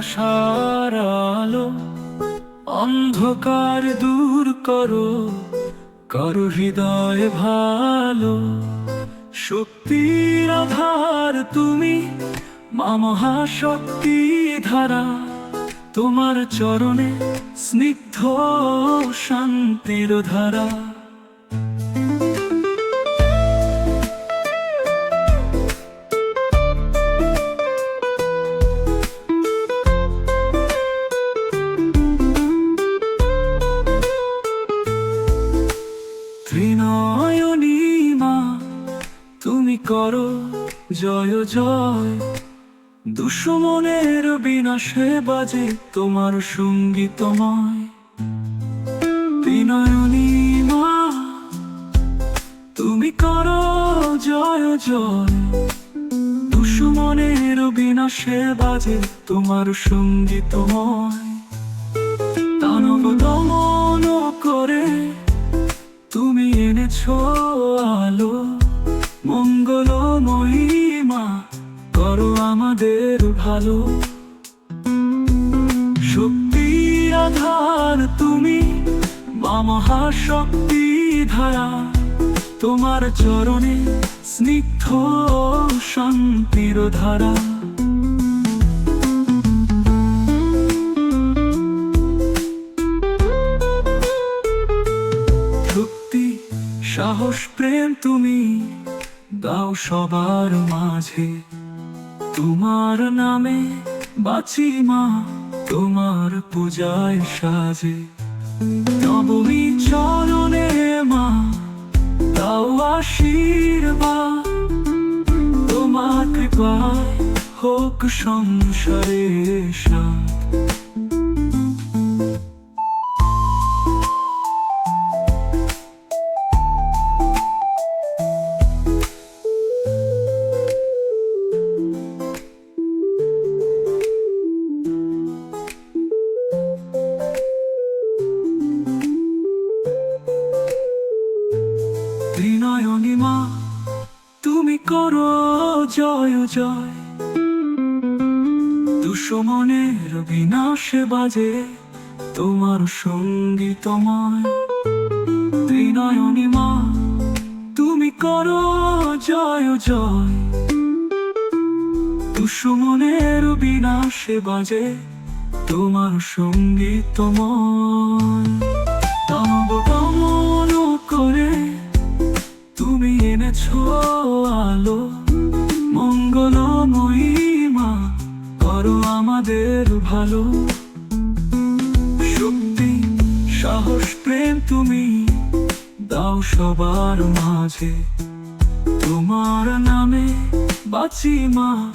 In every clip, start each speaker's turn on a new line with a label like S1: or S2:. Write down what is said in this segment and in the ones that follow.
S1: আশার আলো অন্ধকার দূর করো করো হৃদয় ভালো। শক্তির আধার তুমি, মা মহাশক্তি ধারা। তোমার চরণে স্নিগ্ধ শান্তির ধারা। ত্রিনয়নী মা তুমি করো জয় জয়। দুশ্মনের বিনাশে বাজে তোমার সঙ্গীতময়। ত্রিনয়নী মা তুমি করো জয় জয়। দুশ্মনের বিনাশে বাজে তোমার সঙ্গীতময়। এনেছো আলো, মঙ্গলময়ী মা, করো আমাদের ভালো। শক্তি আধার তুমি, মা মহাশক্তি ধারা, তোমার চরণে স্নিগ্ধ শান্তির ধারা। শক্তি সাহস, প্রেম তুমি দাও সবার মাঝে। তোমার নামে বাঁচি মা, তোমার পূজায় সাজে। নবমী চরণে মা, দাও আশীর্বাদ। তোমার কৃপায় হোক সংসারে ত্রিনয়নী মা তুমি করো জয় জয়। দুশ্মনের বিনাশে বাজে তোমার সঙ্গীতময় ত্রিনয়নী মা তুমি করো জয় জয়। দুশ্মনের বিনাশে বাজে তোমার সঙ্গীতময় করো আমাদের ভালো। শক্তি, সাহস, প্রেম তুমি দাও সবার মাঝে। তোমার নামে বাঁচি মা,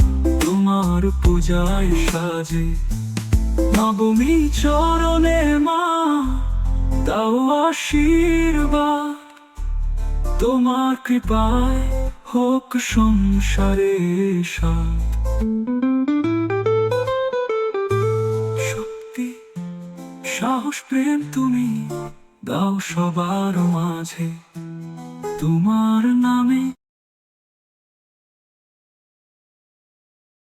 S1: তোমার পূজায় সাজে। নবমী চরণে মা, দাও আশীর্বাদ। তোমার কৃপায় হোক সংসারে সার সাহস প্রেম তুমি দাও সবার মাঝে। তোমার নামে